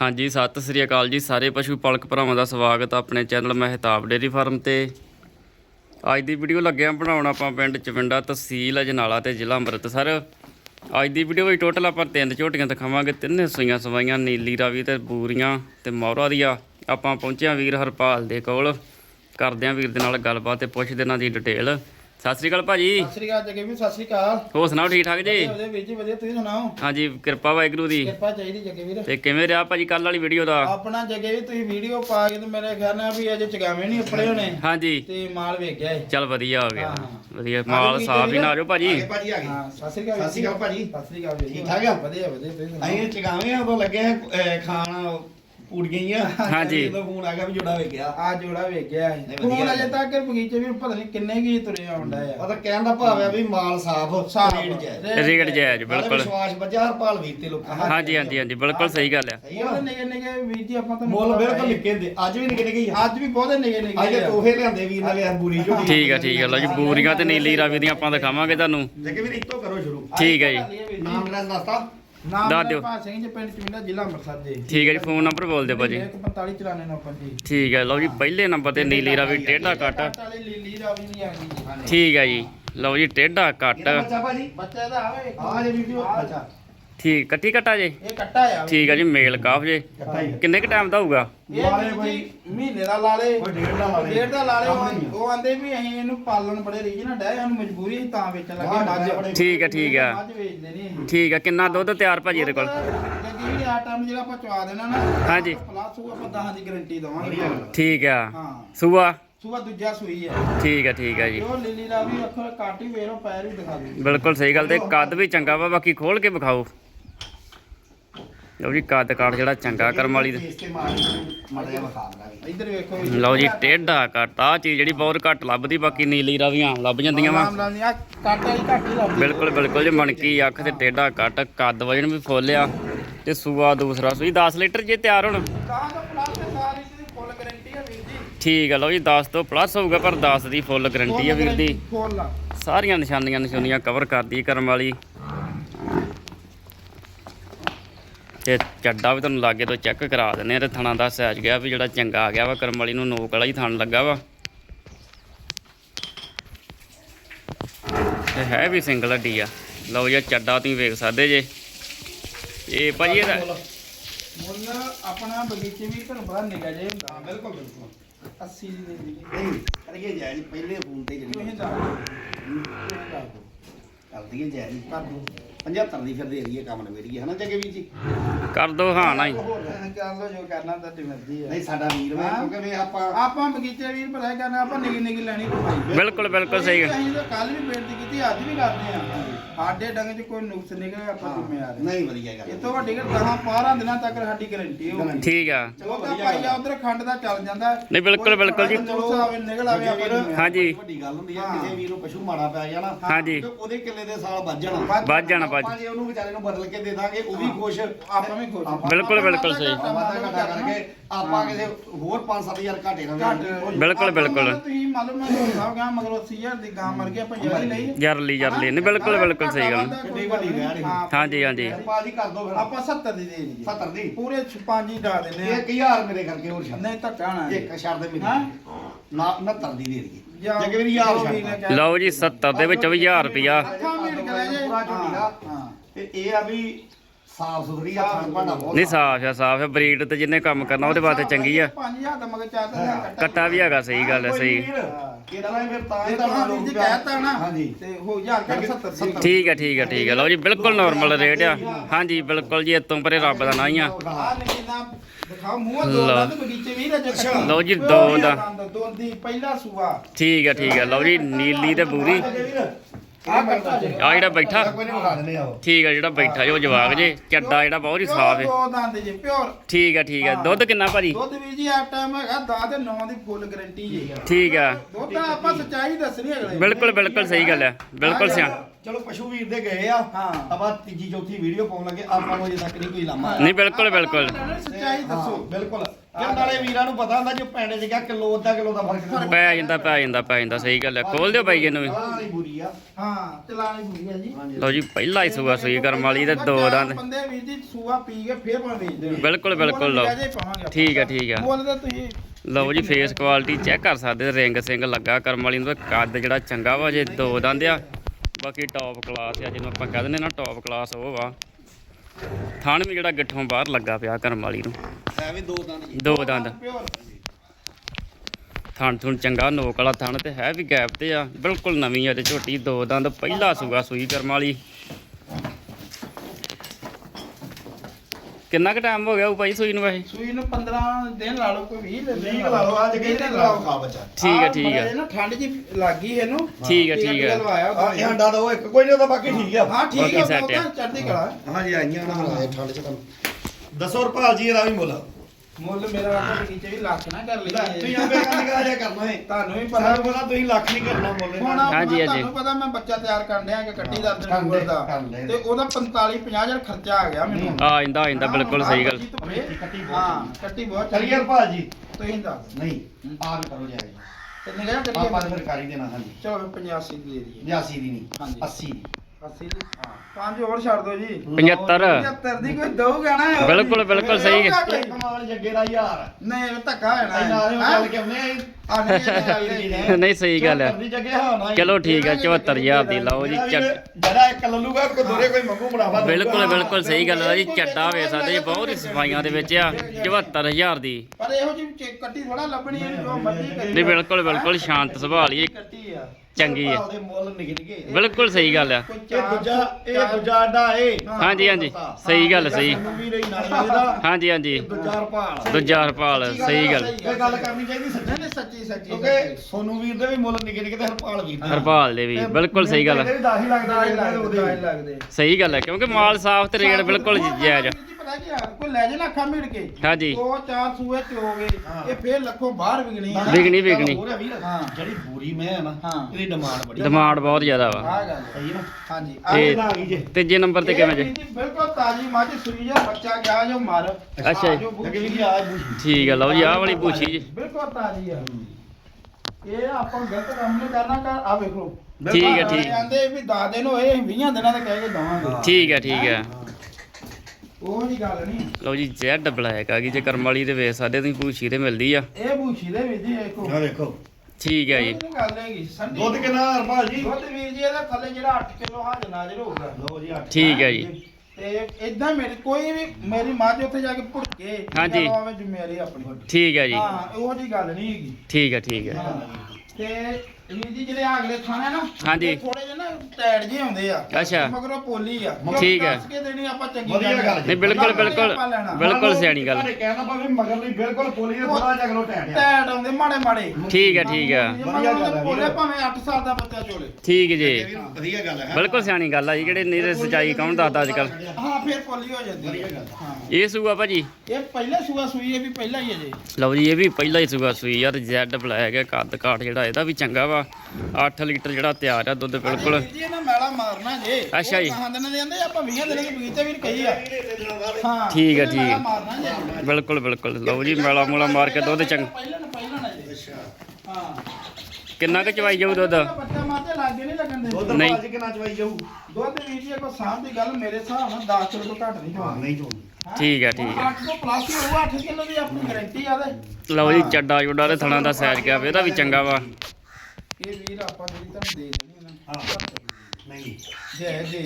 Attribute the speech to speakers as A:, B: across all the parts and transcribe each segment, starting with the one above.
A: ਹਾਂਜੀ, ਸਤਿ ਸ੍ਰੀ ਅਕਾਲ ਜੀ ਸਾਰੇ ਪਸ਼ੂ ਪਾਲਕ ਭਰਾਵਾਂ ਦਾ ਸਵਾਗਤ ਆਪਣੇ ਚੈਨਲ ਮਹਿਤਾਬ ਡੇਰੀ ਫਾਰਮ ਤੇ। ਅੱਜ ਦੀ ਵੀਡੀਓ ਲੱਗਿਆ ਬਣਾਉਣ ਆਪਾਂ ਪਿੰਡ ਚਵਿੰਡਾ ਤਹਿਸੀਲ ਅਜਨਾਲਾ ਤੇ ਜ਼ਿਲ੍ਹਾ ਅੰਮ੍ਰਿਤਸਰ। ਅੱਜ ਦੀ ਵੀਡੀਓ ਵਿੱਚ ਟੋਟਲ ਆਪਾਂ ਤਿੰਨ ਝੋਟੀਆਂ ਦਿਖਾਵਾਂਗੇ, ਤਿੰਨੇ ਸੂਈਆਂ ਸਵਾਈਆਂ, ਨੀਲੀ ਰਾਵੀ ਤੇ ਬੂਰੀਆਂ ਤੇ ਮੌਰਾ ਦੀਆਂ। ਆਪਾਂ ਪਹੁੰਚਿਆ ਵੀਰ ਹਰਪਾਲ ਦੇ ਕੋਲ। ਕਰਦੇ ਆਂ ਵੀਰ ਦੇ ਨਾਲ ਗੱਲਬਾਤ ਤੇ ਪੁੱਛਦੇ ਇਹਨਾਂ ਦੀ ਡਿਟੇਲ ਸਤਿ ਸ੍ਰੀ ਅਕਾਲ ਭਾਜੀ।
B: ਸਤਿ ਸ੍ਰੀ ਅਕਾਲ ਜੱਗੇ ਵੀ ਸਤਿ ਸ੍ਰੀ ਅਕਾਲ।
A: ਹੋਰ ਸੁਣਾਓ ਠੀਕ ਠਾਕ ਜੀ?
B: ਉਹਦੇ ਵਿੱਚ ਹੀ ਵਧੀਆ ਤੁਸੀਂ ਸੁਣਾਓ?
A: ਹਾਂਜੀ ਕਿਰਪਾ ਵਾਹਿਗੁਰੂ ਦੀ।
B: ਕਿਰਪਾ ਚਾਹੀਦੀ ਜੱਗੇ ਵੀਰ
A: ਤੇ ਕਿਵੇਂ ਰਿਹਾ ਭਾਜੀ ਕੱਲ ਵਾਲੀ ਵੀਡੀਓ ਦਾ?
B: ਆਪਣਾ ਜੱਗੇ ਵੀ ਤੁਸੀਂ ਵੀਡੀਓ ਪਾ ਕੇ ਤੇ ਮੇਰੇ ਖਿਆਲ ਨਾਲ ਵੀ ਅਜੇ ਚਗਾਵੇਂ ਨਹੀਂ ਉੱਪਰੇ ਹੋਣੇ।
A: ਹਾਂਜੀ।
B: ਤੇ ਮਾਲ ਵੇਖ ਗਿਆ
A: ਚੱਲ ਵਧੀਆ ਹੋ ਗਿਆ। ਵਧੀਆ ਮਾਲ ਸਾਫ਼ ਹੀ? ਨਾ ਆਜੋ ਭਾਜੀ।
C: ਆਗੇ
B: ਹਾਂ ਸਤਿ ਸ੍ਰੀ ਅਕਾਲ
C: ਸਤਿ ਸ੍ਰੀ ਅਕਾਲ ਭਾਜੀ।
B: ਸਤਿ ਸ੍ਰੀ ਅਕਾਲ ਵੀਰ ਜੀ।
C: ਠੀਕ ਠਾਕ ਆ?
B: ਵਧੀਆ ਵਧੀਆ ਤੁਸੀਂ ਸੁਣਾਓ?
C: ਅਸੀਂ ਚਗਾਵੇਂ ਆ ਉਦੋਂ ਲੱਗੇ ਖਾਣ ਪੂੜ ਗਈਆਂ
B: ਹਾਂਜੀ।
C: ਜਦੋਂ ਫੋਨ ਆ ਗਿਆ ਵੀ ਜੁੜਾ ਵੇਖਿਆ।
B: ਆ ਜੋੜਾ ਵੇਖ ਗਿਆ
C: ਨਹੀਂ,
B: ਫੋਨ ਅਜੇ ਤੱਕ ਬਗੀਚੇ ਵੀ ਪਤਾ ਨਹੀਂ ਕਿੰਨੇ ਕੀ ਤੁਰੇ ਆਉਂਦਾ
C: ਉਹ
B: ਆ।
C: ਤਾਂ ਕਹਿਣ ਦਾ ਭਾਵ ਹੈ ਵੀ ਮਾਲ ਸਾਫ਼
B: ਸਾਫ਼।
C: ਰੇਟ ਜਾਇਜ਼।
A: ਰੇਟ ਜਾਇਜ਼।
C: ਨਾਲੇ
A: ਬਿਲਕੁਲ।
C: ਵਿਸ਼ਵਾਸ ਬੱਜਾ ਹਰਪਾਲ ਵੀਰ ਤੇ ਲੋਕਾਂ ਦਾ।
A: ਹਾਂਜੀ ਹਾਂਜੀ ਹਾਂਜੀ ਬਿਲਕੁਲ ਸਹੀ ਗੱਲ ਆ।
C: ਸਹੀ ਆ। ਨਾ?
B: ਨਿੱਕੇ ਨਿੱਕੇ ਵੀਰ ਜੀ ਆਪਾਂ ਤਾਂ
C: ਮੁੱਲ ਬਿਲਕੁਲ ਨਿੱਕੇ ਹੁੰਦੇ। ਅੱਜ ਵੀ ਨਿੱਕੇ ਨਿੱਕੇ ਹੀ ਆ।
B: ਅੱਜ ਵੀ ਬਹੁਤੇ ਨਿੱਕੇ ਨਿੱਕੇ
C: ਅੱਜ
B: ਆ।
C: ਤੋਹਫੇ ਲਿਆਂਦੇ ਵੀਰ ਨਾਲੇ ਆ ਬੂਰੀ ਝੋਟੀ
A: ਠੀਕ ਆ ਠੀਕ ਆ ਲਓ ਜੀ ਬੂਰੀਆਂ ਤੇ ਨੀਲੀ ਰਾਵੀ ਦੀਆਂ ਆਪਾਂ ਦਿਖਾਵਾਂਗੇ ਤੁਹਾਨੂੰ।
C: ਜੱਗੇ ਵੀਰ ਇੱਥੋਂ ਕਰੋ ਸ਼ੁਰੂ।
A: ਠੀਕ ਹੈ ਜੀ।
C: ਨਾਮ ਮੇਰਾ ਦੱਸਤਾ।
B: ਨਾਮ
A: ਦੱਸ ਦਿਓ।
B: ਸਿੰਘ ਜੀ ਪਿੰਡ ਚਿੰਡਾ ਜ਼ਿਲ੍ਹਾ ਅੰਮ੍ਰਿਤਸਰ ਜੀ।
A: ਠੀਕ ਹੈ ਜੀ ਫੋਨ ਨੰਬਰ ਬੋਲ ਦਿਓ ਭਾਜੀ।
B: 4594
A: ਠੀਕ ਹੈ ਲਓ ਜੀ ਪਹਿਲੇ ਨੰਬਰ ਤੇ ਨੀਲੀ ਰਾਵੀ ਟੇਢਾ ਕੱਟ
B: ਵਾਲੀ ਲੀਲੀ ਰਾਵੀ ਨਹੀਂ ਆਣੀ ਜੀ
A: ਠੀਕ ਹੈ ਜੀ ਲਓ ਜੀ ਟੇਢਾ ਕੱਟ
C: ਬੱਚਾ ਭਾਜੀ?
B: ਬੱਚਾ ਇਹਦਾ ਆਵੇ
C: ਆ ਜੇ ਵੀਡੀਓ ਬੱਚਾ
A: ਠੀਕ ਕੱਟੀ ਕੱਟਾ ਜੇ
B: ਇਹ ਕੱਟਾ ਆ।
A: ਠੀਕ ਹੈ ਜੀ ਮੇਲ ਕਾਫ ਜੇ।
C: ਕੱਟਾ ਹੀ
A: ਕਿੰਨੇ ਕ ਟਾਈਮ ਦਾ ਹੋਊਗਾ?
B: ਇਹ
C: ਲਾਲੇ
B: ਵੀਰ ਜੀ ਮਹੀਨੇ ਦਾ ਲਾ ਲੇ
C: ਉਹ ਡੇਢ ਦਾ ਲਾ ਲੇ।
B: ਡੇਢ ਦਾ ਲਾ ਲੇ
C: ਕੰਮ ਨਹੀਂ ਆ।
B: ਉਹ- ਉਹ ਆਂਦੇ ਵੀ ਅਸੀਂ ਇਹਨੂੰ ਪਾਲਣ ਬੜੇ ਰੀਝ ਨਾਲ ਡੈ ਸਾਨੂੰ ਮਜਬੂਰੀ ਸੀ ਤਾਂ ਵੇਚਣ ਲੱਗੇ
C: ਵਾਹ,
B: ਮੱਝ।
C: ਬੜੇ-
A: ਠੀਕ ਠੀਕ ਆ।
B: ਮੱਝ ਵੇਚਦੇ ਨਹੀਂ ਅਸੀਂ।
A: ਠੀਕ ਆ ਕਿੰਨਾ ਦੁੱਧ ਤਿਆਰ ਭਾਜੀ ਇਹਦੇ ਕੋਲ?
B: ਜੱਗੀ ਵੀ ਆ ਟਾਈਮ ਜਿਹੜਾ ਆਪਾਂ ਚਵਾ ਦੇਣਾ ਨਾ
A: ਹਾਂਜੀ।
B: ਪਲਾਸ ਉਹ ਆਪਾਂ 10 ਦੀ ਗਾਰੰਟੀ ਦਵਾਂਗੇ।
C: ਵਧੀਆ ਗੱਲ।
A: ਠੀਕ ਆ।
B: ਹਾਂ।
A: ਸੂਆ?
B: ਸੂਆ ਦੂਜਾ ਸੂਈ ਹੈ
A: ਠੀਕ ਆ ਠੀਕ ਆ ਜੀ।
B: ਉਹ ਲੀਲੀ ਰਾਵੀ ਅੱਖਰ ਕੱਟ ਵੇਰੋ ਪੈਰ ਵੀ ਦਿਖਾ ਦੇ
A: ਬਿਲਕੁਲ ਸਹੀ ਗੱਲ ਤੇ ਕੱਦ ਵੀ ਚੰਗਾ ਵਾ ਬਾਕੀ ਖੋਲ ਕੇ ਵਿਖਾਓ। ਲਓ ਜੀ ਕੱਦ ਕਾਠ ਜਿਹੜਾ ਚੰਗਾ ਕਰਮ ਵਾਲੀ ਦਾ। ਲਓ ਜੀ, ਟੇਢਾ ਕੱਟ। ਆ ਚੀਜ਼ ਜਿਹੜੀ ਬਹੁਤ ਘੱਟ ਲੱਭਦੀ, ਬਾਕੀ ਨੀਲੀ ਰਾਵੀਆਂ ਆਮ ਲੱਭ ਜਾਂਦੀਆਂ ਵਾ। ਬਿਲਕੁਲ ਬਿਲਕੁਲ ਜੀ, ਮਣਕੀ ਅੱਖ ਤੇ ਟੇਢਾ ਕੱਟ, ਕੱਦ ਵਜਨ ਵੀ ਫੁੱਲ ਆ ਤੇ ਸੂਆ ਦੂਸਰਾ ਸੂਈ 10 ਲੀਟਰ ਜੇ ਤਿਆਰ ਹੋਣ। ਠੀਕ ਆ, ਲਓ ਜੀ 10 ਤੋਂ ਪਲੱਸ ਹੋਊਗਾ, ਪਰ 10 ਦੀ ਫੁੱਲ ਗਰੰਟੀ ਆ ਵੀਰ ਦੀ। ਸਾਰੀਆਂ ਨਿਸ਼ਾਨੀਆਂ ਨਿਸ਼ਾਨੀਆਂ ਕਵਰ ਕਰਦੀ ਕਰਮ ਵਾਲੀ। ਤੇ ਚੱਡਾ ਵੀ ਤੁਹਾਨੂੰ ਲਾਗੇ ਤੋਂ ਚੈੱਕ ਕਰਾ ਦਿੰਦੇ ਆ ਤੇ ਥਣਾ ਦਾ ਸਾਈਜ਼ ਗਿਆ ਵੀ ਜਿਹੜਾ ਚੰਗਾ ਆ ਗਿਆ ਵਾ ਕਰਮ ਵਾਲੀ ਨੂੰ ਨੋਕ ਵਾਲਾ ਹੀ ਥਣ ਲੱਗਾ ਵਾ। ਤੇ ਹੈ ਵੀ ਸਿੰਗਲ ਹੱਡੀ ਆ। ਲਓ ਜੀ ਚੱਡਾ ਤੁਸੀਂ ਵੇਖ ਸਕਦੇ ਜੇ। ਇਹ ਭਾਜੀ ਇਹਦਾ
B: ਮੁੱਲ ਆਪਣਾ ਬਗੀਚੇ ਵੀ ਤੁਹਾਨੂੰ ਬੜਾ ਨਿਕਾ ਜੇ
C: ਹਾਂ ਬਿਲਕੁਲ ਬਿਲਕੁਲ।
B: 80 ਦੀ ਦੇ ਦੀ
C: ਨਹੀਂ ਕਰੀਏ ਜਾਇਜ਼ ਪਹਿਲੇ ਫੋਨ ਤੇ ਜਿਹੜੀ ਕਰਦੀ ਹੈ। ਜਾਇਜ਼।
B: ਕਰ ਦੋ
C: 75 ਦੀ ਫਿਰ ਦੇ ਰਹੀਏ ਕੰਮ ਨਵੇੜੀਏ ਹਨਾ ਜੱਗੇ ਵੀਰ ਜੀ?
A: ਕਰ ਦੋ ਹਾਂ ਨਾ ਹੀ
B: ਕਰ ਲੋ ਜੋ ਕਰਨਾ ਤੁਹਾਡੀ ਮਰਜ਼ੀ ਹੈ
C: ਨਹੀਂ ਸਾਡਾ ਵੀਰ ਵਾ
B: ਹਾਂ।
C: ਕਿਉਂਕਿ ਵੀ ਆਪਾਂ
B: ਆਪਾਂ ਬਗੀਚੇ ਵੀਰ ਭਲਾ ਕਰਨਾ ਆਪਾਂ ਨਿੱਕੀ ਨਿੱਕੀ ਲੈਣੀ
A: ਬਿਲਕੁਲ ਬਿਲਕੁਲ ਸਹੀ ਗੱਲ।
B: ਅਸੀਂ ਤਾਂ ਕੱਲ ਵੀ ਬੇਨਤੀ ਕੀਤੀ ਅੱਜ ਵੀ ਕਰਦੇ ਆ। ਸਾਡੇ ਡੰਗ 'ਚ ਕੋਈ ਨੁਕਸ ਨਿਕਲੇ ਆਪਾਂ ਜ਼ਿੰਮੇਵਾਰ ਹਾਂ।
C: ਨਹੀਂ ਵਧੀਆ ਗੱਲ
B: ਇਹ ਤੋਂ ਵੱਡੀ ਗੱਲ 10 12 ਦਿਨਾਂ ਤੱਕ ਸਾਡੀ ਗਾਰੰਟੀ ਹੋਊਗੀ।
A: ਠੀਕ ਆ।
B: ਉਹ ਤਾਂ ਪਾਈਆ ਉਧਰ ਖੰਡ ਦਾ ਚੱਲ ਜਾਂਦਾ।
A: ਨਹੀਂ, ਬਿਲਕੁਲ, ਬਿਲਕੁਲ ਜੀ।
B: ਨੁਕਸ ਆਵੇ ਨਿਕਲ ਆਵੇ ਆਪਾਂ ਜ਼ਿੰਮੇਵਾਰ।
A: ਹਾਂਜੀ।
C: ਵੱਡੀ ਗੱਲ ਹੁੰਦੀ ਹੈ
B: ਹਾਂ।
C: ਕਿਸੇ ਵੀਰ ਨੂੰ ਪਸ਼ੂ ਮਾੜਾ ਪੈ ਜਾਣਾ
A: ਹਾਂਜੀ।
C: ਤੇ ਉਹਦੇ ਕਿੱਲੇ ਦੇ ਸਾਲ ਵੱਜ ਜਾਣਾ।
B: ਵੱਧ-
A: ਵੱਧ ਜਾਣਾ
C: ਆਪਾਂ
A: ਭਾਜੀ।
C: ਜੇ ਉਹਨੂੰ ਵਿਚਾਰੇ ਨੂੰ ਬਦਲ ਕੇ ਦੇ ਦਾਂਗੇ ਉਹ ਵੀ ਖੁਸ਼।
B: ਆਪਾਂ ਵੀ ਖੁਸ਼।
C: ਆਪਾਂ-
A: ਬਿਲਕੁਲ, ਬਿਲਕੁਲ ਸਹੀ।
C: ਆਪਾਂ ਵਾਧਾ ਘਾਟਾ ਕਰਕੇ ਆਪਾਂ ਕਿਸੇ ਹੋਰ 5-7000 ਘਾਟੇ ਨਾਲ
B: ਘੱਟ।
A: ਬਿਲਕੁਲ, ਬਿਲਕੁਲ।
B: ਆਪਾਂ ਤੁਸੀਂ ਮੰਨ ਲਓ ਮੈਂ ਸਾਹਿਬ ਗਿਆ ਮਗਰ 80000 ਦੀ ਗਾਂ ਮਰ ਆਪਾਂ ਯਾਰੀ ਲਈ
A: ਜਰਲੀ ਜਰਲੀ ਨਹੀਂ ਬਿਲਕੁਲ ਬਿਲਕੁਲ। ਸਹੀ ਗੱਲ।
C: ਕਿੱਡੀ ਵੱਡੀ ਰਹਿ ਰਹੀ।
B: ਹਾਂ,
A: ਹਾਂਜੀ, ਹਾਂਜੀ।
C: ਆਪਾਂ ਜੀ ਕਰ ਦੋ ਫਿਰ
B: ਆਪਾਂ। 70 ਦੀ ਦੇ ਦਈਏ
C: 70 ਦੀ?
B: ਪੂਰੇ 5 ਹੀ ਡਾ ਦਿੰਦੇ ਆ।
C: 1000 ਮੇਰੇ ਕਰਕੇ ਹੋਰ ਛੱਡ।
B: ਨਹੀਂ ਧੱਕਾ ਨਾ
C: ਇੱਕ ਛੱਡ ਦੇ
B: ਹਾਂ?
C: ਮੇਰੇ ਨਾ 69 ਦੀ ਦੇ ਦਈਏ।
B: ਜਾਂ
C: ਜੇ ਕਿ ਮੇਰੀ ਯਾਰ
B: ਜੋ ਵੀ
C: ਛੱਡ
B: ਨੇ ਕਿਹਾ।
A: ਲਓ ਜੀ 70 ਦੇ ਵਿੱਚ ਵੀ 1000 ਰੁਪਿਆ
B: ਅੱਖਾਂ ਮੀਟ ਕੇ ਲੈ ਜੇ
C: ਪੂਰਾ ਝੋਟੀ ਦਾ।
B: ਹਾਂ।
C: ਤੇ ਇਹ ਆ ਵੀ ਸਾਫ਼ ਸੁਥਰੀ ਆ ਖਾਣ ਭਾਂਡਾ ਬਹੁਤ
A: ਨਹੀਂ ਸਾਫ਼ ਆ ਸਾਫ਼ ਆ ਬਰੀਡ ਤੇ ਜਿਹਨੇ ਕੰਮ ਕਰਨਾ ਉਹਦੇ ਵਾਸਤੇ ਚੰਗੀ ਆ।
B: 5000 ਦਾ ਮਗਰ ਚਾਰ ਦਾ ਕੱਟਾ
A: ਕੱਟਾ ਵੀ ਹੈਗਾ ਸਹੀ ਗੱਲ ਹੈ ਸਹੀ।
C: ਇਹਦਾ ਨਾ ਫਿਰ ਤਾਂ
B: ਇਹ
C: ਹੀ
B: ਤਾਂ
C: ਤਾਂ
B: ਵੀਰ ਜੀ ਕਹਿਤਾ ਨਾ
C: ਹਾਂਜੀ।
B: ਤੇ ਹੋ ਯਾਰ ਕਰ 70 ਦੀ।
A: ਠੀਕ ਹੈ ਠੀਕ ਹੈ ਠੀਕ ਹੈ। ਲਓ ਜੀ ਬਿਲਕੁਲ ਨਾਰਮਲ ਰੇਟ ਆ। ਹਾਂਜੀ ਬਿਲਕੁਲ ਜੀ ਇਤੋਂ ਪਰੇ ਰੱਬ ਦਾ ਨਾਂ ਹੀ ਆ।
B: ਆ ਨਹੀਂ ਨਾ ਦਿਖਾਓ ਮੂੰਹ ਦੋ
A: ਲਓ।
B: ਦੰਦ ਬਗੀਚੇ ਵੀ ਰਜੇ ਕੱਟਾ।
A: ਲਓ ਜੀ, ਦੋ।
B: ਦੋ। ਦੀ ਪਹਿਲਾ ਸੂਆ।
A: ਠੀਕ ਹੈ ਠੀਕ ਹੈ। ਲਓ ਜੀ ਨੀਲੀ ਤੇ ਬੂਰੀ।
B: ਆ ਜੇ?
A: ਆ ਜਿਹੜਾ ਬੈਠਾ।
C: ਕੋਈ ਨਹੀਂ ਵਿਖਾ ਦਿੰਦੇ ਆ ਉਹ।
A: ਠੀਕ ਹੈ ਜਿਹੜਾ ਬੈਠਾ ਜੋ ਜਵਾਗ ਜੇ। ਚੱਡਾ ਜਿਹੜਾ ਬਹੁਤ ਹੀ ਸਾਫ਼ ਹੈ।
B: ਦੋ ਦੰਦ ਜੇ ਪਿਓਰ।
A: ਠੀਕ ਹੈ ਠੀਕ ਹੈ। ਦੁੱਧ ਕਿੰਨਾ ਭਾਜੀ?
B: ਦੁੱਧ ਵੀ ਜੀ ਆ ਟਾਈਮ ਹੈਗਾ 10 ਤੇ 9 ਦੀ ਫੁੱਲ ਗਾਰੰਟੀ ਜੀ।
A: ਠੀਕ ਆ।
B: ਦੁੱਧ ਆਪਾਂ ਸੱਚਾਈ ਦੱਸਣੀ ਅਗਲੇ
A: ਬਿਲਕੁਲ ਬਿਲਕੁਲ ਸਹੀ ਗੱਲ ਹੈ ਬਿਲਕੁਲ ਸਿਆ
C: ਚਲੋ ਪਸ਼ੂ ਵੀਰ ਦੇ ਗਏ ਆ।
B: ਹਾਂ।
C: ਆਪਾਂ ਤੀਜੀ ਚੌਥੀ ਵੀਡੀਓ ਪਾਉਣ ਲੱਗੇ ਆਪਾਂ ਨੂੰ ਅਜੇ ਤੱਕ ਨਹੀਂ ਕੋਈ ਲਾਮਾ ਆਇਆ।
A: ਨਹੀਂ ਬਿਲਕੁਲ ਬਿਲਕੁਲ।
B: ਸੱਚਾਈ ਦੱਸੋ।
C: ਬਿਲਕੁਲ। ਕਿਉਂ ਨਾਲੇ ਵੀਰਾਂ ਨੂੰ ਪਤਾ ਹੁੰਦਾ ਜੋ ਪਿੰਡ 'ਚ ਗਿਆ ਕਿਲੋ ਅੱਧਾ ਕਿਲੋ ਦਾ ਫ਼ਰਕ ਨਹੀਂ
A: ਪੈ ਜਾਂਦਾ ਪੈ ਜਾਂਦਾ ਪੈ ਜਾਂਦਾ ਸਹੀ ਗੱਲ ਹੈ ਖੋਲ ਦਿਓ ਬਾਈ ਇਹਨੂੰ ਵੀ।
C: ਆਹ ਵਾਲੀ ਬੁਰੀ ਆ।
B: ਹਾਂ ਚਲਾਣੀ ਬੁਰੀ ਹੈ ਜੀ।
A: ਲਓ ਜੀ ਪਹਿਲਾ ਹੀ ਸੂਆ ਸੂਈ ਕਰਮ ਵਾਲੀ ਤੇ ਦੋ ਦੰਦ
B: ਬੰਦੇ ਵੀਰ ਜੀ ਸੂਆ ਪੀ ਕੇ ਫੇਰ ਭਾਵੇਂ ਵੇਚਦੇ ਨੇ।
A: ਬਿਲਕੁਲ, ਬਿਲਕੁਲ ਲਓ। ਠੀਕ ਹੈ, ਠੀਕ ਹੈ।
B: ਮੁੱਲ ਤਾਂ ਤੁਸੀਂ
A: ਲਓ ਜੀ ਫੇਸ ਕੁਆਲਿਟੀ ਚੈੱਕ ਕਰ ਸਕਦੇ ਰਿੰਗ ਸਿੰਘ ਲੱਗਾ ਕਰਮ ਵਾਲੀ ਨੂੰ ਤਾਂ ਕੱਦ ਜਿਹੜਾ ਚੰਗਾ ਵਾ ਜੇ ਦੋ ਦੰਦ ਆ। ਬਾਕੀ ਟੌਪ ਕਲਾਸ ਆ ਜਿਹਨੂੰ ਆਪਾਂ ਕਹਿ ਦਿੰਦੇ ਨਾ ਟੌਪ ਕਲਾਸ ਉਹ ਵਾ ਥਣ ਵੀ ਜਿਹੜਾ ਗਿੱਠੋਂ ਬਾਹਰ ਲੱਗਾ ਪਿਆ ਕਰਮ ਵਾਲੀ ਨੂੰ।
C: ਹੈ ਵੀ ਦੋ ਦੰਦ ਜੀ।
A: ਦੋ ਦੰਦ। ਥਣ ਥੁਣ ਚੰਗਾ ਨੋਕ ਵਾਲਾ ਥਣ ਤੇ ਹੈ ਵੀ ਗੈਪ ਤੇ ਆ। ਬਿਲਕੁਲ ਨਵੀਂ ਆ ਤੇ ਝੋਟੀ ਦੋ ਦੰਦ ਪਹਿਲਾ ਸੂਗਾ ਸੂਈ ਕਰਮ ਵਾਲੀ। ਕਿੰਨਾ ਕੁ ਟਾਈਮ ਹੋ ਗਿਆ ਉਹ ਭਾਈ ਸੂਈ ਨੂੰ ਵੈਸੇ?
B: ਸੂਈ ਨੂੰ 15 ਦਿਨ ਲਾ ਲਓ ਕੋਈ 20 ਦਿਨ
C: ਲਾ ਲਓ ਅੱਜ ਕਿਹਦੇ ਲਾ ਖਾ ਬੱਚਾ।
A: ਠੀਕ ਹੈ ਠੀਕ ਹੈ
B: ਨਾ ਠੰਡ ਜੀ ਲੱਗੀ ਇਹਨੂੰ।
A: ਠੀਕ ਹੈ, ਠੀਕ ਹੈ।
B: ਲਵਾਇਆ
C: ਆ ਇਹ ਹੰਡਾ ਦੋ ਇੱਕ ਕੋਈ ਨਹੀਂ ਉਹਦਾ ਬਾਕੀ ਠੀਕ ਆ।
B: ਹਾਂ ਠੀਕ ਹੈ ਚੜ੍ਹਦੀ ਕਲਾ।
C: ਹਾਂਜੀ ਆਈਆਂ ਨਾ। ਹਲਾਏ ਠੰਡ 'ਚ ਤੁਹਾਨੂੰ ਦੱਸੋ ਰਪਾਲ ਜੀ ਇਹਦਾ ਵੀ ਮੁੱਲ।
B: ਮੁੱਲ ਮੇਰਾ ਵਾਟਾ ਬਗੀਚੇ ਵੀ ਲੱਖ ਨਾ ਕਰ
C: ਲੈ, ਤੁਸੀਂ
B: ਲਈ
C: ਆਪੇ ਕੰਮ ਨਿਕਾ ਜਿਆ ਕਰਨਾ ਹੈ
B: ਤੁਹਾਨੂੰ ਵੀ
C: ਪਤਾ
B: ਪਤਾ
C: ਤੁਸੀਂ ਲੱਖ ਨਹੀਂ ਕਰਨਾ ਮੁੱਲ
B: ਹੁਣ
C: ਇਹਦਾ।
A: ਹਾਂਜੀ, ਹਾਂਜੀ।
B: ਤੁਹਾਨੂੰ ਪਤਾ ਮੈਂ ਬੱਚਾ ਤਿਆਰ ਕਰਨ ਡਿਆ ਕਿ ਕੱਟੀ ਦਾ
C: ਕਰਨ
B: ਅੰਦਰ
C: ਦੇ।
B: ਤੇ ਉਹਦਾ 45 50 ਹਜ਼ਾਰ ਖਰਚਾ ਆ ਗਿਆ ਮੈਨੂੰ।
A: ਆ ਜਾਂਦਾ ਆ ਜਾਂਦਾ ਬਿਲਕੁਲ ਸਹੀ ਗੱਲ।
B: ਕੱਟੀ ਬਹੁਤ ਹਾਂ ਕੱਟੀ ਬਹੁਤ
C: ਚਲੀਏ ਰਪਾਲ ਜੀ
B: ਤੁਸੀਂ ਦੱਸ।
C: ਨਹੀਂ ਆਪ ਕਰੋ ਜਾਏ
B: ਕਿੰਨੇ ਗਿਆ
C: ਆਪਾਂ
B: ਕੱਟੀ
C: ਤਾਂ ਫਿਰ ਕਰ ਹੀ ਦੇਣਾ ਹਾਂਜੀ।
B: ਚਲੋ 85 ਦੀ ਦੇ ਦਈਏ।
C: 82 ਦੀ ਨਹੀਂ
B: ਹਾਂਜੀ।
C: 80 ਦੀ।
B: 80 ਦੀ। ਹਾਂ ਪੰਜ ਹੋਰ ਛੱਡ ਦਿਓ ਜੀ।
A: 75
B: 75 ਦੀ ਕੋਈ ਦਊਗਾ ਨਾ।
A: ਬਿਲਕੁਲ, ਬਿਲਕੁਲ ਸਹੀ ਹੈ।
C: ਕਮਾਲ ਜੱਗੇ ਦਾ ਯਾਰ।
B: ਨਹੀਂ ਧੱਕਾ ਹੈ
C: ਅਸੀਂ ਨਾਲੇ ਉਹ ਗੱਲ ਕਿਵੇਂ ਆਈ
B: ਆ। ਨਹੀਂ
A: ਸਹੀ ਗੱਲ ਹੈ
C: ਨਾ
A: ਚਲੋ ਠੀਕ ਹੈ 74000 ਦੀ ਲਓ ਜੀ ਚੱਕ
C: ਜਿਹੜਾ ਇੱਕ ਲੱਲੂਗਾ ਕੋ ਦੋਰੇ ਕੋਈ ਮੰਗੂ ਬਣਾਵਾ
A: ਬਿਲਕੁਲ ਬਿਲਕੁਲ ਸਹੀ ਗੱਲ ਹੈ ਜੀ ਚੱਡਾ ਵੇ ਸਕਦੇ ਜੀ ਬਹੁਤ ਹੀ ਸਫਾਈਆਂ ਦੇ ਵਿੱਚ ਆ 74000 ਦੀ।
B: ਪਰ ਇਹੋ ਜਿਹੀ ਕੱਟੀ ਥੋੜਾ ਲੱਭਣੀ ਹੈ ਜੋ ਮਰਜ਼ੀ ਕਰੀ
A: ਨਹੀਂ ਬਿਲਕੁਲ ਬਿਲਕੁਲ ਸ਼ਾਂਤ ਸੁਭਾਅ ਲਈ
B: ਕੱਟੀ ਆ।
A: ਚੰਗੀ ਹੈ ਬਿਲਕੁਲ ਸਹੀ ਗੱਲ ਆ।
C: ਇਹ ਦੂਜਾ ਇਹ ਦੂਜਾ ਅੱਡਾ ਏ।
A: ਹਾਂਜੀ ਹਾਂਜੀ। ਸਹੀ ਗੱਲ ਸਹੀ। ਹਾਂਜੀ ਹਾਂਜੀ।
C: ਦੂਜਾ ਰਪਾਲ
A: ਦੂਜਾ ਹਰਪਾਲ ਸਹੀ ਗੱਲ।
C: ਇਹ ਗੱਲ ਕਰਨੀ ਚਾਹੀਦੀ ਸੱਚੀ।
B: ਨਹੀਂ ਨਹੀਂ ਸੱਚੀ ਸੱਚੀ
C: ਕਿਉਂਕਿ ਸੋਨੂ ਵੀਰ ਦੇ ਵੀ ਮੁੱਲ ਨਿਕਲ ਨਿਕਲ ਤੇ ਹਰਪਾਲ ਵੀਰ ਦੇ
A: ਹਰਪਾਲ ਦੇ ਵੀ ਬਿਲਕੁਲ ਸਹੀ ਗੱਲ
C: ਇਹਦੇ
A: ਹੈ
C: ਵੀ 10 ਹੀ ਲੱਗਦਾ
B: ਦਾਈ
C: ਇਹਦੇ ਉਹਦੇ
B: ਲੱਗਦੇ
C: ਵੀ।
B: ਲੱਗਦੇ
A: ਸਹੀ ਗੱਲ ਹੈ ਕਿਉਂਕਿ ਮਾਲ ਸਾਫ਼ ਤੇ ਰੇਟ ਬਿਲਕੁਲ ਜਾਇਜ਼ ਆ।
B: ਜੀ ਪਤਾ ਕੀ ਆ ਕੋਈ ਲੈ ਜੇ ਨਾ ਅੱਖਾਂ ਮੀੜ ਕੇ।
A: ਹਾਂਜੀ।
B: ਦੋ ਚਾਰ ਸੂਏ ਚੋਗੇ
C: ਹਾਂ।
B: ਇਹ ਫੇਰ ਲੱਖੋਂ ਬਾਹਰ ਵਿਕਣੀ ਆ।
A: ਵਿਕਣੀ, ਵਿਕਣੀ।
C: ਹੋਰ ਆ ਵੀਰ,
B: ਹਾਂ।
C: ਜਿਹੜੀ ਬੂਰੀ ਮੈਂ ਆ ਨਾ
B: ਹਾਂ।
C: ਇਹਦੀ ਡਿਮਾਂਡ ਬੜੀ
A: ਡਿਮਾਂਡ ਬਹੁਤ ਜ਼ਿਆਦਾ ਵਾ।
B: ਆ ਗੱਲ
C: ਸਹੀ ਨਾ
B: ਹਾਂਜੀ।
A: ਤੇ-
C: ਇਹ ਆ ਗਈ ਜੇ।
A: ਤੀਜੇ ਨੰਬਰ ਤੇ ਕਿਵੇਂ ਜੇ?
B: ਇਹ ਜੀ ਬਿਲਕੁਲ ਤਾਜੀ ਮੱਝ ਸੂਈ ਜਾ ਬੱਚਾ ਗਿਆ ਜੋ ਮਰ।
A: ਅੱਛਾ ਜੀ।
B: ਜੋ
C: ਵੀ ਕੀ ਆ ਬੂਸ਼ੀ
A: ਠੀਕ ਹੈ ਲਓ ਜੀ ਆਹ ਵਾਲੀ ਪੁੱਛੀ ਜੀ।
B: ਬਿਲਕੁਲ ਤਾਜੀ ਆ। ਇਹ ਆਪਾਂ ਗਲਤ ਕੰਮ ਨਹੀਂ ਕਰਨਾ ਕਰ ਆ ਵੇਖ। ਲਓ
A: ਠੀਕ ਹੈ, ਠੀਕ। ਹੈ।
B: ਕਹਿੰਦੇ ਵੀ 10 ਦਿਨ ਹੋਏ 20 ਦਿਨਾਂ ਦਾ ਕਹਿ ਕੇ ਦਵਾਂਗੇ।
A: ਠੀਕ ਹੈ ਠੀਕ ਹੈ
B: ਉਹ ਜੀ ਗੱਲ ਨਹੀਂ।
A: ਲਓ ਜੀ ਜ਼ੈਡ ਬਲੈਕ ਆ ਗਈ ਜੇ ਕਰਮ ਵਾਲੀ ਦੇ ਵੇਚ ਸਕਦੇ ਤੁਸੀਂ ਪੁੱਛੀ ਤੇ ਮਿਲਦੀ ਆ।
B: ਇਹ ਬੂਛੀ ਦੇ ਵਿੱਚ ਹੀ ਦੇਖੋ
C: ਆ ਵੇਖੋ।
A: ਠੀਕ ਹੈ ਜੀ।
B: ਇਹ ਗੱਲ ਹੈਗੀ ਸੰਡੀ
C: ਦੁੱਧ ਕਿੰਨਾ ਹਰਪਾਲ ਜੀ?
B: ਦੁੱਧ ਵੀਰ ਜੀ ਇਹਦਾ ਥੱਲੇ ਜਿਹੜਾ 8 ਕਿਲੋ ਹਾਜ਼ਰ ਨਾਜ਼ਰ ਹੋਊਗਾ।
C: ਲਓ ਜੀ ਅੱਠ।
A: ਠੀਕ ਹੈ ਜੀ।
B: ਤੇ ਇਦਾਂ ਮੇਰੀ ਕੋਈ ਵੀ ਮੇਰੀ ਮਾਂ ਦੇ ਉੱਥੇ ਜਾ ਕੇ ਭੁੜਕੇ
A: ਹਾਂਜੀ।
B: ਚਲੋ ਆਵੇ ਜ਼ਿੰਮੇਵਾਰੀ ਆਪਣੀ
A: ਠੀਕ ਹੈ ਜੀ
B: ਹਾਂ ਉਹ ਜੀ ਗੱਲ ਨਹੀਂ ਹੈਗੀ
A: ਠੀਕ ਹੈ ਠੀਕ ਹੈ
B: ਹਾਂ। ਤੇ ਵੀਰ ਜੀ ਜਿਹੜੇ ਅਗਲੇ ਥਾਣੇ ਨਾ
A: ਹਾਂਜੀ।
B: ਥੋੜੇ ਜਿਹੇ ਨਾ ਟੈਡ ਜਿਹੇ ਹੁੰਦੇ ਆ।
A: ਅੱਛਾ।
B: ਮਗਰੋਂ ਪੋਲੀ ਆ।
A: ਠੀਕ ਹੈ।
B: ਦੱਸ ਕੇ ਦੇਣੀ ਆਪਾਂ ਚੰਗੀ
C: ਵਧੀਆ ਗੱਲ
A: ਨਹੀਂ ਬਿਲਕੁਲ ਬਿਲਕੁਲ। ਬਿਲਕੁਲ ਸਿਆਣੀ ਗੱਲ।
C: ਤੁਹਾਡੇ ਕਹਿਣਾ ਭਾਵੇਂ ਮਗਰ ਨਹੀਂ ਬਿਲਕੁਲ ਪੋਲੀ ਦੇ ਥੋੜਾ ਜਿਹਾ ਅਗਰੋਂ ਟੈਟ ਆ।
B: ਟੈਡ ਆਉਂਦੇ ਮਾੜੇ ਮਾੜੇ।
A: ਠੀਕ ਹੈ ਠੀਕ ਹੈ
C: ਵਧੀਆ ਗੱਲ ਹੈ
B: ਪੋਲੇ
C: ਵੀਰ।
B: ਭਾਵੇਂ 8 ਸਾਲ ਦਾ ਬੱਚਾ ਚੋਲੇ।
A: ਠੀਕ ਜੀ।
C: ਇਹ ਵੀ ਵਧੀਆ ਗੱਲ ਹੈ
A: ਬਿਲਕੁਲ ਸਿਆਣੀ ਗੱਲ ਆ ਜੀ ਜਿਹੜੇ ਸਚਾਈ ਕੌਣ ਦੱਸਦਾ ਅੱਜ ਕੱਲ
B: ਹਾਂ ਫਿਰ ਪੋਲੀ ਹੋ ਜਾਂਦੀ
C: ਵਧੀਆ
B: ਹੈ
C: ਗੱਲ।
B: ਹਾਂ।
A: ਇਹ ਸੂਆ ਭਾਜੀ?
B: ਇਹ ਪਹਿਲੇ ਸੂਆ ਸੂਈ ਇਹ ਵੀ ਪਹਿਲਾ ਹੀ ਹੈ ਜੀ।
A: ਲਓ ਜੀ ਇਹ ਵੀ ਪਹਿਲਾ ਹੀ ਸੂਆ ਸੂਈ ਯਾਰ ਜ਼ੈਡ ਬਲੈਕ ਹੈ ਕੱਦ ਕਾਠ ਜਿਹੜਾ ਇਹਦਾ ਵੀ ਚੰਗਾ ਵਾ। 8 ਲੀਟਰ ਜਿਹੜਾ ਤਿਆਰ ਆ ਦੁੱਧ ਬਿਲਕੁਲ।
B: ਜੀ ਇਹਨਾਂ ਮੈਲਾ ਮਾਰਨਾ ਜੇ।
A: ਅੱਛਾ ਜੀ।
B: ਹਾਂ ਦਿਨਾਂ ਦੇ ਆਂਦੇ ਆਪਾਂ 20 ਦਿਨਾਂ ਦੇ ਬਗੀਚੇ ਵੀ ਕਹੀ ਆ। ਹਾਂ।
A: ਠੀਕ
B: ਇਹਨੇ ਮੈਲਾ
A: ਠੀਕ।
B: ਮਾਰਨਾ ਜੇ।
A: ਬਿਲਕੁਲ ਬਿਲਕੁਲ। ਲਓ ਜੀ ਮੈਲਾ ਮੂਲਾ ਮਾਰ ਕੇ ਦੁੱਧ ਚੰਗ।
B: ਪਹਿਲਾਂ ਨਾ ਪਹਿਲਾਂ ਨਾ ਜੀ। ਹਾਂ।
A: ਕਿੰਨਾ ਕੁ ਚਵਾਈ ਜਾਊ ਦੁੱਧ?
B: ਬੱਚਾ ਮਾਤੇ ਲਾਗੇ ਨਹੀਂ ਲੱਗਣ ਦੇ
C: ਦੁੱਧ
A: ਨਹੀਂ।
C: ਭਾਜ ਕਿੰਨਾ ਚਵਾਈ ਜਾਊ?
B: ਦੁੱਧ ਵੀ ਜੀ ਕੋ ਸਾਂਭ ਦੀ ਗੱਲ ਮੇਰੇ ਹਿਸਾਬ ਨਾਲ 10 ਕਿਲੋ ਤੋਂ ਘੱਟ ਨਹੀਂ
C: ਹਾਂ
B: ਹੋਣੀ
C: ਨਹੀਂ ਚੋਂ
A: ਠੀਕ ਹੈ ਠੀਕ ਹੈ
B: 8 ਤੋਂ ਪਲੱਸ ਹੀ ਹੋਊ 8 ਕਿਲੋ ਦੀ ਆਪਣੀ ਗਾਰੰਟੀ ਆ ਦੇ
A: ਲਓ ਜੀ ਚੱਡਾ ਜੁੱਡਾ ਤੇ ਥਣਾ ਦਾ ਸਾਈਜ਼ ਗਿਆ ਵੇ ਇਹਦਾ ਵੀ ਚੰਗਾ ਵਾ।
B: ਇਹ ਵੀਰ ਆਪਾਂ ਜਿਹੜੀ ਤੁਹਾਨੂੰ ਦੇ ਦੇਣੀ ਨਾ
C: ਹਾਂ। ਨਹੀਂ।
B: ਜੈ ਜੈ।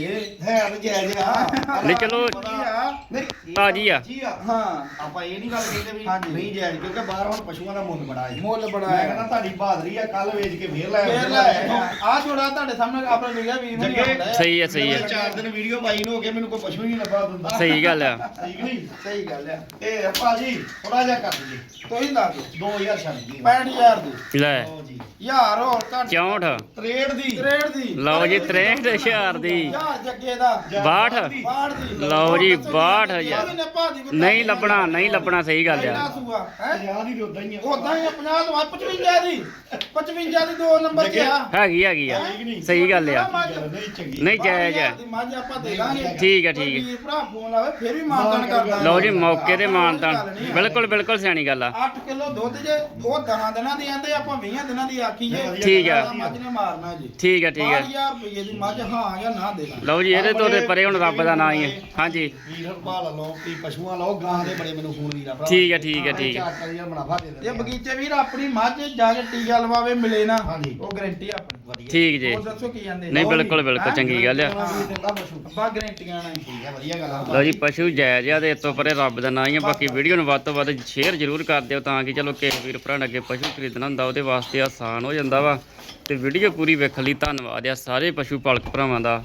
C: ਹੈ ਤੇ ਜੈ ਜੈ ਆ
A: ਨਹੀਂ ਚਲੋ।
B: ਆ।
C: ਨਹੀਂ
A: ਤਾਜੀ ਆ।
C: ਜੀ ਆ।
B: ਹਾਂ।
C: ਆਪਾਂ ਇਹ ਨਹੀਂ ਗੱਲ ਕਹਿੰਦੇ ਵੀ
B: ਹਾਂਜੀ।
C: ਨਹੀਂ ਜਾਇਜ਼ ਕਿਉਂਕਿ ਬਾਹਰ ਹੁਣ ਪਸ਼ੂਆਂ ਦਾ ਮੁੱਲ ਬੜਾ ਹੈ।
B: ਮੁੱਲ ਬੜਾ
C: ਮੈਂ
B: ਹੈ।
C: ਕਹਿੰਦਾ ਤੁਹਾਡੀ ਬਹਾਦਰੀ ਆ ਕੱਲ ਵੇਚ ਕੇ ਫੇਰ ਲੈ
B: ਫੇਰ ਲੈ ਆ ਜੋੜਾ ਤੁਹਾਡੇ ਸਾਹਮਣੇ ਆਪਣਾ ਲਿਖਿਆ ਵੀਰ ਨਹੀਂ
C: ਜੱਗੇ।
B: ਆਉਂਦਾ ਹੈ।
A: ਸਹੀ ਹੈ ਸਹੀ ਹੈ।
C: ਚਾਰ ਦਿਨ ਵੀਡੀਓ ਪਾਈ ਨੂੰ ਹੋ ਗਏ ਮੈਨੂੰ ਕੋਈ ਪਸ਼ੂ ਹੀ ਨਹੀਂ ਲੱਭਾ ਦਿੰਦਾ।
A: ਸਹੀ ਗੱਲ ਆ।
C: ਠੀਕ ਨਹੀਂ?
B: ਸਹੀ ਗੱਲ ਹੈ
C: ਤੇ ਭਾਜੀ ਥੋੜਾ ਜਿਹਾ ਕਰ ਦਈਏ।
B: ਤੁਸੀਂ ਦੱਸ ਦਿਓ।
C: 2000 ਛੱਡ ਦਈਏ।
B: 65000 ਦੀ।
A: ਲੈ।
C: ਲਓ ਜੀ।
B: ਯਾਰ ਹੋਰ
A: 64
C: 63 ਦੀ।
B: 63 ਦੀ।
A: ਲਓ ਜੀ 63000 ਦੀ
B: ਯਾਰ ਜੱਗੇ ਦਾ
A: 62
B: ਬਾੜ ਦੀ।
A: ਲਓ ਜੀ,
B: ਦੱਸੋ
A: 62,000
B: ਇਹਨੇ ਭਾਜੀ ਬਤਾ
A: ਨਹੀਂ ਲੱਭਣਾ ਨਹੀਂ ਲੱਭਣਾ ਸਹੀ ਗੱਲ ਆ।
B: ਸੂਆ ਹੈ?
C: 50 ਦੀ ਉਦਾਂ ਹੀ ਆ।
B: ਉਦਾਂ ਹੀ 50 ਤੋਂ 55 ਦੀ। 55 ਦੀ ਦੋ ਨੰਬਰ ਤੇ ਆ।
A: ਹੈਗੀ ਹੈਗੀ ਆ। ਸਹੀ ਗੱਲ ਆ।
C: ਨਹੀਂ ਚੰਗੀ।
A: ਨਹੀਂ ਜਾਇਜ਼ ਆ ਠੀਕ ਹੈ, ਠੀਕ ਹੈ।
B: ਕੋਈ ਵੀਰ ਭਰਾ ਫੋਨ ਲਾਵੇ ਫਿਰ ਵੀ ਮਾਨਤਾਨ ਕਰਦਾ।
A: ਲਓ ਜੀ ਮੌਕੇ ਤੇ ਮਾਨਤਾਨ ਬਿਲਕੁਲ ਬਿਲਕੁਲ ਸਿਆਣੀ ਗੱਲ ਆ।
B: 8 ਕਿਲੋ ਦੁੱਧ ਜੇ ਉਹ 10 ਦਿਨਾਂ ਦੀ ਆਂਦੇ ਆਪਾਂ 20 ਦਿਨਾਂ ਦੀ ਆਖੀ ਜੇ
A: ਠੀਕ ਆ।
B: ਮੱਝ ਨੇ ਮਾਰਨਾ ਜੀ।
A: ਠੀਕ ਹੈ ਠੀਕ ਹੈ
B: 5000 ਰੁਪਏ ਦੀ ਮੱਝ ਹਾਂ ਜਾਂ ਨਾ ਦੇ ਦਾਂ।
A: ਲਓ ਜੀ ਇਹਦੇ ਤੋਂ ਤੇ ਪਰੇ ਹੁਣ ਰੱਬ ਦਾ ਨਾਂ ਹੀ ਹੈ ਹਾਂਜੀ।
C: ਵੀਰ ਭਾਲ ਲਓ ਕੀ ਪਸ਼ੂਆਂ ਲਓ ਗਾਂ ਦੇ ਬੜੇ ਮੈਨੂੰ ਫੋਨ ਵੀਰਾ ਭਰਾ।
A: ਠੀਕ ਹੈ, ਠੀਕ ਹੈ, ਠੀਕ ਹੈ।
C: ਮੁਨਾਫਾ ਦੇ ਦਿੰਦੇ
B: ਇਹ ਬਗੀਚੇ ਵੀਰ ਆਪਣੀ ਮੱਝ ਜਾ ਕੇ ਟੀਕਾ ਲਵਾਵੇ ਮਿਲੇ ਨਾ
C: ਹਾਂਜੀ।
B: ਉਹ ਗਾਰੰਟੀ ਆਪਣੀ।
C: ਵਧੀਆ।
A: ਠੀਕ ਜੀ।
B: ਉਹ ਦੱਸੋ ਕੀ ਜਾਂਦੇ?
A: ਨਹੀਂ ਬਿਲਕੁਲ ਬਿਲਕੁਲ ਚੰਗੀ ਗੱਲ ਆ।
C: ਦਿੰਦਾ ਪਸ਼ੂ
B: ਅੱਬਾ ਗਾਰੰਟੀਆਂ ਨਾਲ
C: ਠੀਕ ਹੈ ਵਧੀਆ ਗੱਲ ਆ।
A: ਲਓ ਜੀ ਪਸ਼ੂ ਜਾਇਜ਼ ਆ ਤੇ ਇਸ ਤੋਂ ਪਰੇ ਰੱਬ ਦਾ ਨਾਂ ਹੀ ਆ। ਬਾਕੀ ਵੀਡੀਓ ਨੂੰ ਵੱਧ ਤੋਂ ਵੱਧ ਸ਼ੇਅਰ ਜ਼ਰੂਰ ਕਰ ਦਿਓ ਤਾਂ ਕਿ ਚਲੋ ਕਿਸੇ ਵੀਰ ਭਰਾ ਨੇ ਅੱਗੇ ਪਸ਼ੂ ਖਰੀਦਣਾ ਹੁੰਦਾ ਉਹਦੇ ਵਾਸਤੇ ਆਸਾਨ ਹੋ ਜਾਂਦਾ ਵਾ। ਤੇ ਵੀਡੀਓ ਪੂਰੀ ਵੇਖਣ ਲਈ ਧੰਨਵਾਦ ਆ ਸਾਰੇ ਪਸ਼ੂ ਪਾਲਕ ਭਰਾਵਾਂ ਦਾ।